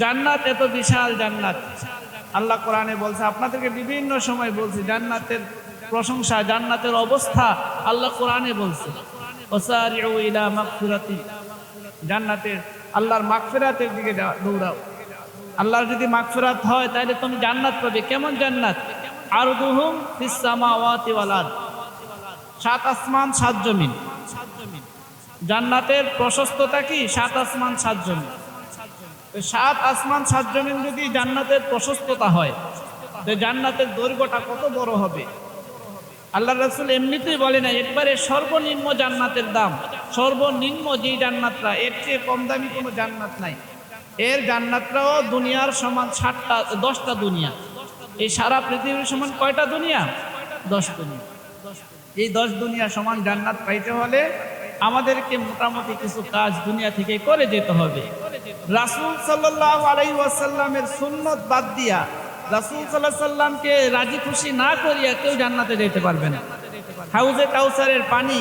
জান্নাত এত বিশাল জান্নাত। আল্লাহ কোরআনে বলছে, আপনাদেরকে বিভিন্ন সময় বলছি, জান্নাতের প্রশংসা, জান্নাতের অবস্থা আল্লাহ কোরআনে বলছে। জান্নাতের আল্লাহর মাগফিরাতের দিকে দৌড়াও। আল্লাহর যদি মাগফিরাত হয়, তাহলে তুমি জান্নাত পাবে। কেমন জান্নাত? ওয়াল আরদ। সাত আসমান, সাত জমিন। জান্নাতের প্রশস্ততা কি? সাত আসমান, সাত জমিন। সাত আসমান, সাত জমিন যদি জান্নাতের প্রশস্ততা হয়, তো জান্নাতের দৈর্ঘ্যটা কত বড় হবে? আল্লাহ রসুল এমনিতেই বলে না, একবারে সর্বনিম্ন জান্নাতের দাম, সর্বনিম্ন যে জান্নাতটা, এর চেয়ে কম দামি কোনো জান্নাত নাই। এর জান্নাতটাও দুনিয়ার সমান ষাটটা দশটা দুনিয়া। এই সারা পৃথিবীর সমান কয়টা দুনিয়া? দশ দুনিয়া। এই দশ দুনিয়া সমান জান্নাত পাইতে হলে আমাদেরকে মোটামুটি কিছু কাজ দুনিয়া থেকে করে যেতে হবে। রাসূল সাল্লাল্লাহু আলাইহি ওয়াসাল্লামের সুন্নত বাদ দিয়া রাসূল আলাইহি সাল্লামকে রাজি খুশি না করিয়া কেউ জান্নাতে যেতে পারবে না। হাউজে কাউসারের পানি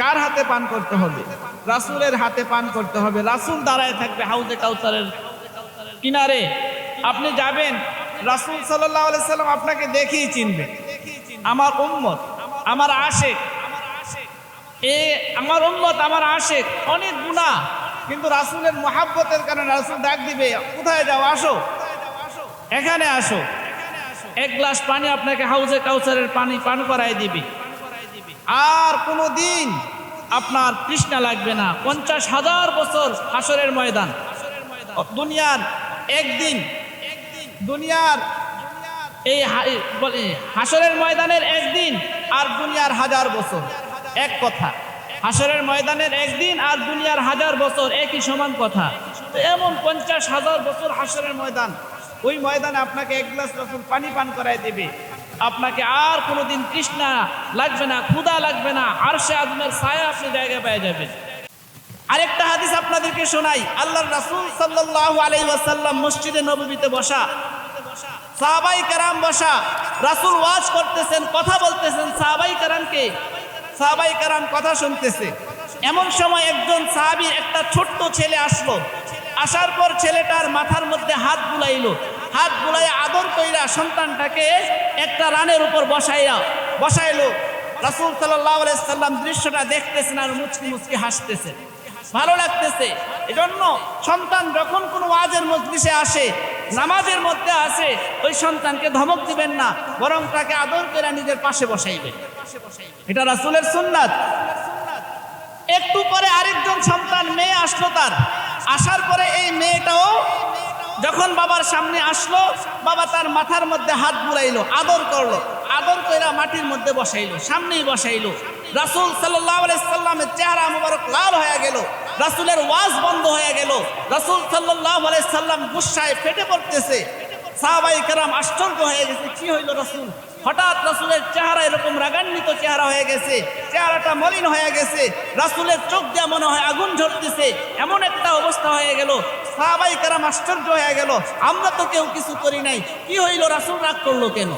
কার হাতে পান করতে হবে? রাসূলের হাতে পান করতে হবে। রাসূল দাঁড়ায় থাকবে হাউজে কাউসারের কিনারে। আপনি যাবেন, রাসূল সাল্লাল্লাহু আলাইহি সাল্লাম আপনাকে দেখেই চিনবে। আমার উম্মত, আমার আশেক এ আমার উম্মত, আমার আশেক, অনেক গুণা। কিন্তু রাসূলের মহাব্বতের কারণে রাসূল ডাক দিবে, কোথায় যাও? আসো। এখানে আসো। এক গ্লাস পানি আপনাকে হাউজে কাউসারের পানি পান করাই দিবে। আর কোনো দিন আপনার কৃষ্ণা লাগবে না। পঞ্চাশ হাজার বছর হাসরের ময়দান। দুনিয়ার একদিন, দুনিয়ার এই হাসরের ময়দানের একদিন আর দুনিয়ার হাজার বছর। এক কথা হাসরের ময়দানের একদিন আর দুনিয়ার হাজার বছর একই সমান কথা। এমন পঞ্চাশ হাজার বছর হাসরের ময়দান, ওই ময়দানে আপনাকে এক গ্লাস রসুন পানি পান করাই দেবে। আপনাকে আর কোনোদিন তৃষ্ণা লাগবে না, ক্ষুধা লাগবে না আর সে আজমের ছায়া আপনি জায়গায় পেয়ে যাবেন। আরেকটা হাদিস আপনাদেরকে শোনাই, আল্লাহর রাসূল সাল্লাল্লাহু আলাইহি ওয়াসাল্লাম মসজিদে নববীতে বসা। সাহাবাই কারাম বসা, রাসূল ওয়াজ করতেছেন, কথা বলতেছেন, সাহাবাই কারামকে সাহাবাই কারাম কথা শুনতেছে। এমন সময় একজন সাহাবীর একটা ছোট্ট ছেলে আসলো। আসার পর ছেলেটার মাথার মধ্যে হাত বুলাইল। হাত বুলাই আদর কইরা সন্তানটাকে একটা রানের উপর বসাইয়া বসাইলো। রাসূল সাল্লাম দৃশ্যটা দেখতেছেন আর মুচকি মুচকি হাসতেছেন ভালো লাগতেছে। এজন্য সন্তান যখন কোনো ওয়াজের মজলিসে আসে, নামাজের মধ্যে আসে, ওই সন্তানকে ধমক দিবেন না, বরং তাকে আদর করে নিজের পাশে বসাইবেন। এটা রাসূলের সুন্নাত। একটু পরে আরেকজন সন্তান, মেয়ে আসলো তার। আসার পরে এই মেয়েটাও যখন বাবার সামনে আসলো, বাবা তার মাথার মধ্যে হাত বুলাইলো, আদর করল। আদর কইরা মাটির মধ্যে বসাইলো, সামনেই বসাইলো। রাসূল সাল্লামের চেহারা মুবারক লাল হয়ে গেল। রাসূলের ওয়াজ বন্ধ হয়ে গেল। রাসূল আলাইহি সাল্লাম গুসায় ফেটে পড়তেছে। সাহাবাই কেরাম আশ্চর্য হয়ে গেছে, কি হইল রাসূল? হঠাৎ রাসুলের চেহারা এরকম রাগান্বিত চেহারা হয়ে গেছে, চেহারাটা মলিন হয়ে গেছে, রাসুলের চোখ দিয়ে মনে হয় আগুন ঝরতেছে এমন একটা অবস্থা হয়ে গেল, সাহাবাই কেরাম আশ্চর্য হয়ে গেল, আমরা তো কেউ কিছু করি নাই, কি হইল রাসুল রাগ করল কেন?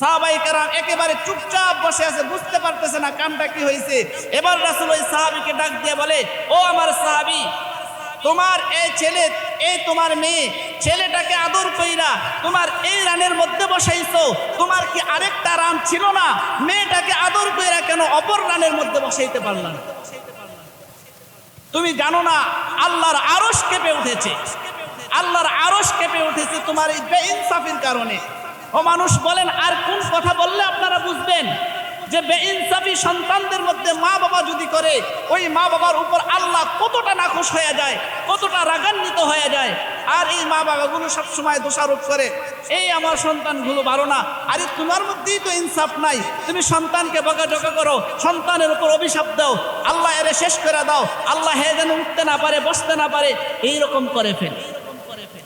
সাহাবাই কারাম একেবারে চুপচাপ বসে আছে, বুঝতে পারতেছে না কামটা কি হয়েছে এবার রাসুল ওই সাহাবীকে ডাক দিয়ে বলে, ও আমার সাহাবী তোমার এই ছেলে এই তোমার মেয়ে, ছেলেটাকে আদর কইরা তোমার এই রানের মধ্যে বসাইছো, তোমার কি আরেকটা রান ছিল না? মেয়েটাকে আদর কইরা কেন অপর রানের মধ্যে বসাইতে পারলাম তুমি জানো না, আল্লাহর আরশ কেঁপে উঠেছে। আল্লাহর আরশ কেঁপে উঠেছে তোমার এই বেইনসাফির কারণে। ও মানুষ বলেন, আর কোন কথা বললে আপনারা বুঝবেন? যে বেইনসাফি সন্তানদের মধ্যে মা বাবা যদি করে, ওই মা বাবার উপর আল্লাহ কতটা নাখোশ হয়ে যায়, কতটা রাগান্বিত হয়ে যায়। আর এই মা বাবাগুলো সবসময় দোষারোপ করে, এই আমার সন্তানগুলো ভালো না। আরে তোমার মধ্যেই তো ইনসাফ নাই। তুমি সন্তানকে বকাঝকা করো, সন্তানের উপর অভিশাপ দাও, আল্লাহ এরে শেষ করে দাও, আল্লাহ হে যেন উঠতে না পারে, বসতে না পারে এই রকম করে ফেল।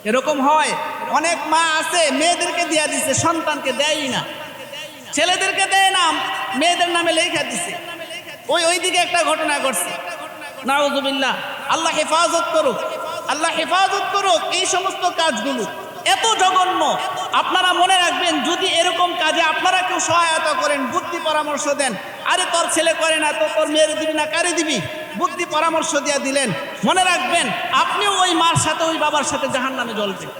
এরকম হয়। অনেক মা আছে, মেয়েদেরকে দিয়া দিছে, সন্তানকে দেয়ই না। ছেলেদেরকে দেয় নাম মেয়েদের নামে লেখা দিছে। ওই ওই দিকে একটা ঘটনা ঘটছে। নাউজুবিল্লাহ, আল্লাহ হেফাজত করুক, আল্লাহ হেফাজত করুক এই সমস্ত কাজগুলো। এত জঘন্য। আপনারা মনে রাখবেন, যদি এরকম কাজে আপনারা কেউ সহায়তা করেন, বুদ্ধি পরামর্শ দেন, আরে তোর ছেলে করে না, তো তোর মেয়ের দিবি না, কারে দিবি? বুদ্ধি পরামর্শ দিয়া দিলেন। মনে রাখবেন, আপনিও ওই মার সাথে, ওই বাবার সাথে জাহান নামে জ্বলবেন।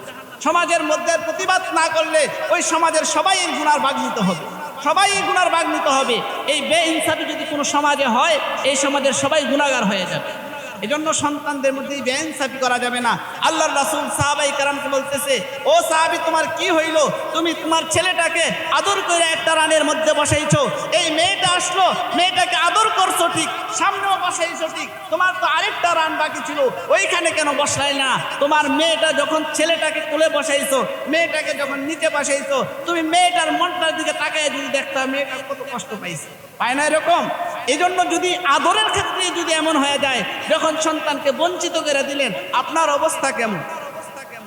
সমাজের মধ্যে প্রতিবাদ না করলে ওই সমাজের সবাই এই গুণার ভাগ নিতে হবে। সবাই গুণার ভাগ নিতে হবে। এই বে ইনসাফি যদি কোনো সমাজে হয়, এই সমাজের সবাই গুণাগার হয়ে যাবে। এজন্য সন্তানদের মধ্যে এই বেইনসাফি করা যাবে না। আল্লাহর রাসুল সাহাবাই কারামকে বলতেছে, ও সাহাবি, তোমার কি হইল? তুমি তোমার ছেলেটাকে আদর করে একটা রানের মধ্যে বসাইছো। এই মেয়েটা আসলো, মেয়েটাকে আদর করছ ঠিক, সামনেও বসাইছো ঠিক। তোমার তো আরেকটা রান বাকি ছিল, ওইখানে কেন বসাই না? তোমার মেয়েটা যখন ছেলেটাকে কোলে বসাইছো, মেয়েটাকে যখন নিচে বসাইছো, তুমি মেয়েটার মনটার দিকে তাকায় যদি দেখতে মেয়েটার কত কষ্ট পাইছে। পায় না এরকম? এই জন্য যদি আদরের ক্ষেত্রে যদি এমন হয়ে যায়, যখন সন্তানকে বঞ্চিত করে দিলেন, আপনার অবস্থা কেমন?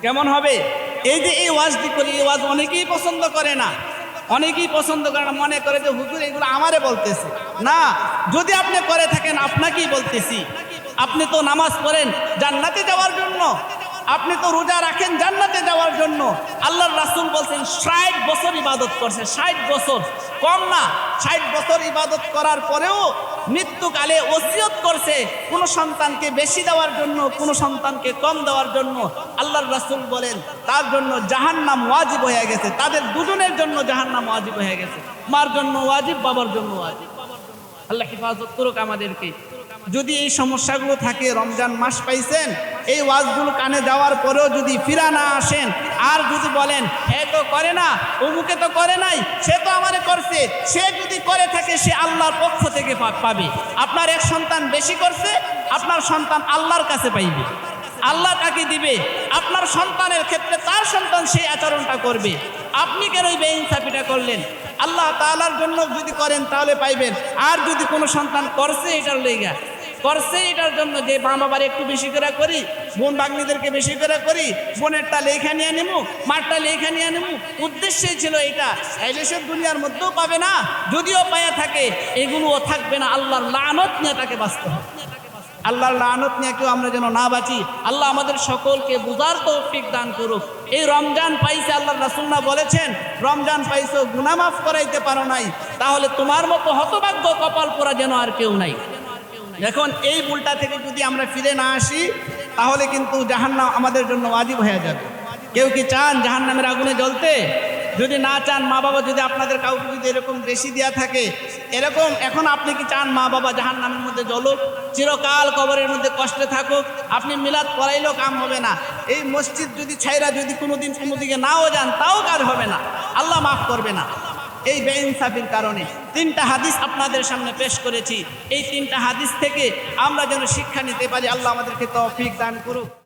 কেমন হবে? এই যে এই ওয়াজটি করি, এই ওয়াজ অনেকেই পছন্দ করে না। অনেকেই পছন্দ করে না, মনে করে যে, হুজুর, এগুলো আমারে বলতেছে। না, যদি আপনি করে থাকেন, আপনাকেই বলতেছি। আপনি তো নামাজ পড়েন জান্নাতে যাওয়ার জন্য। আপনি তো রোজা রাখেন জান্নাতে যাওয়ার জন্য। আল্লাহর রাসুল বলছেন, ষাট বছর ইবাদত করছে। ষাট বছর। কম না, ষাট বছর ইবাদত করার পরেও মৃত্যুকালে ওসিয়ত করছে কোন সন্তানকে বেশি দেওয়ার জন্য, কোন সন্তানকে কম দেওয়ার জন্য। আল্লাহর রাসুল বলেন, তার জন্য জাহান্নাম ওয়াজিব হয়ে গেছে। তাদের দুজনের জন্য জাহান্নাম ওয়াজিব হয়ে গেছে। মার জন্য ওয়াজিব, বাবার জন্য ওয়াজিব। আল্লাহ হেফাজত করুক আমাদেরকে। যদি এই সমস্যাগুলো থাকে, রমজান মাস পাইছেন এই ওয়াজগুলো কানে যাওয়ার পরেও যদি ফিরা না আসেন, আর যদি বলেন এ তো করে না, অমুকে তো করে নাই, সে তো আমারে করছে, সে যদি করে থাকে, সে আল্লাহর পক্ষ থেকে পাবে। আপনার এক সন্তান বেশি করছে, আপনার সন্তান আল্লাহর কাছে পাইবে। আল্লাহ তাকে দিবে, আপনার সন্তানের ক্ষেত্রে তার সন্তান সেই আচরণটা করবে। আপনি কেন ওই বেইনসাফিটা করলেন? আল্লাহ তাআলার জন্য যদি করেন, তাহলে পাইবেন। আর যদি কোনো সন্তান করছে, এটার লেগা করছে, এটার জন্য যে বাবার একটু বেশি করে করি, বোন বাগ্নিদেরকে বেশি করে করি বোনেরটা লেখা নিয়ে নেব মারটা লেখা নিয়ে নেব উদ্দেশ্যই ছিল এটা। সে দুনিয়ার মধ্যেও পাবে না, যদিও পায়া থাকে, এগুলোও থাকবে না। আল্লাহর লানত নিয়ে তাকে বাঁচতে হবে। আল্লাহর লানত নিয়ে কেউ আমরা যেন না বাঁচি। আল্লাহ আমাদের সকলকে বুঝার তৌফিক দান করুক। এই রমজান পাইছে আল্লাহ রাসুল্লাহ বলেছেন, রমজান পাইছো গুনামাফ করাইতে পারো নাই। তাহলে তোমার মতো হতভাগ্য কপাল পোড়া যেন আর কেউ নাই। এখন এই ভুলটা থেকে যদি আমরা ফিরে না আসি, তাহলে কিন্তু জাহান্নাম আমাদের জন্য ওয়াজিব হয়ে যাবে। কেউ কি চান জাহান্নামের আগুনে জ্বলতে? যদি না চান মা বাবা যদি আপনাদের কাউকে যদি এরকম বেশি দেওয়া থাকে, এরকম এখন আপনি কি চান মা বাবা জাহান নামের মধ্যে জ্বলুক, চিরকাল কবরের মধ্যে কষ্টে থাকুক, আপনি মিলাদ করাইলেও কাম হবে না। এই মসজিদ যদি ছাইরা যদি কোনোদিন কোনো দিকে নাও যান, তাও কাজ হবে না। আল্লাহ মাফ করবে না। এই বেইনসাফির কারণে তিনটা হাদিস আপনাদের সামনে পেশ করেছি। এই তিনটা হাদিস থেকে আমরা যেন শিক্ষা নিতে পারি, আল্লাহ আমাদেরকে তফিক দান করুক।